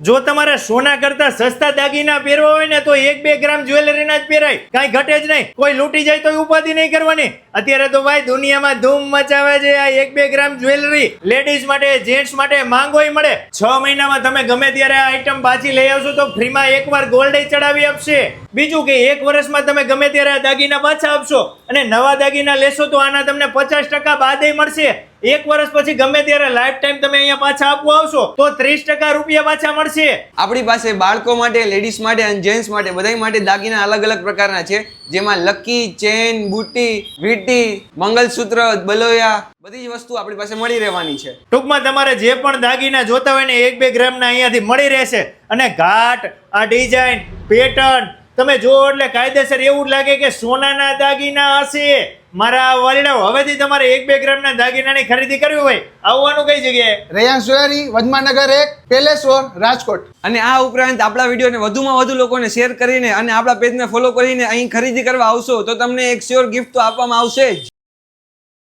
જો તમારે સોના કરતા સસ્તા દાગીના પહેરવા હોય ને તો એક બે ગ્રામ જ્વેલરીના જ પહેરાય. કાંઈ ઘટે જ નહીં. કોઈ લૂંટી જાય તો ઉપાધિ નહીં કરવાની. અત્યારે તો ભાઈ દુનિયામાં ધૂમ મચાવે છે આ એક બે ગ્રામ જ્વેલરી. લેડીઝ માટે, જેન્ટ્સ માટે માંગોય મળે. છ મહિનામાં તમે ગમે ત્યારે આ આઈટમ પાછી લઈ આવશો તો ફ્રીમાં એકવાર ગોલ્ડ ચડાવી આપશે. બીજું કે એક વર્ષમાં તમે ગમે ત્યારે આ દાગીના પાછા આપશો અને નવા દાગીના લેશો તો આના તમને પચાસ ટકા બાદય મળશે. એક વર્ષ પછી ગમે ત્યારે લાઈફ ટાઈમ તમે અહીંયા પાછા આપવા આવશો તો ત્રીસ ટકા રૂપિયા પાછા મળશે. આપણી પાસે બાળકો માટે લેડીઝ માટે અને જેન્ટ્સ માટે બધા માટે દાગીના અલગ અલગ પ્રકારના છે. જેમાં લકી ચેન બુટી વીટી મંગલસૂત્ર બલોયા બધી જ વસ્તુ આપણી પાસે મળી રહેવાની છે. ટૂંકમાં તમારે જે પણ દાગીના જોતા હોય ને એક બે ગ્રામના અહીંયાથી મળી રહેશે. અને ઘાટ આ ડિઝાઇન પેટર્ન તમે જુઓ એટલે કાયદેસર એવું જ લાગે કે સોનાના દાગીના હશે. મારા વાલીડાઓ હવેથી તમારે એક બે ગ્રામના દાગીનાની ખરીદી કરવી હોય આવવાનું કઈ જગ્યાએ? રેયાન સોયારી વજમાનગર એક પેલેસ રોડ રાજકોટ. અને આ ઉપરાંત આપણા વિડીયોને વધુમાં વધુ લોકોને શેર કરીને અને આપણા પેજને ફોલો કરીને અહીં ખરીદી કરવા આવશો તો તમને એક શ્યોર ગિફ્ટ તો આપવામાં આવશે જ.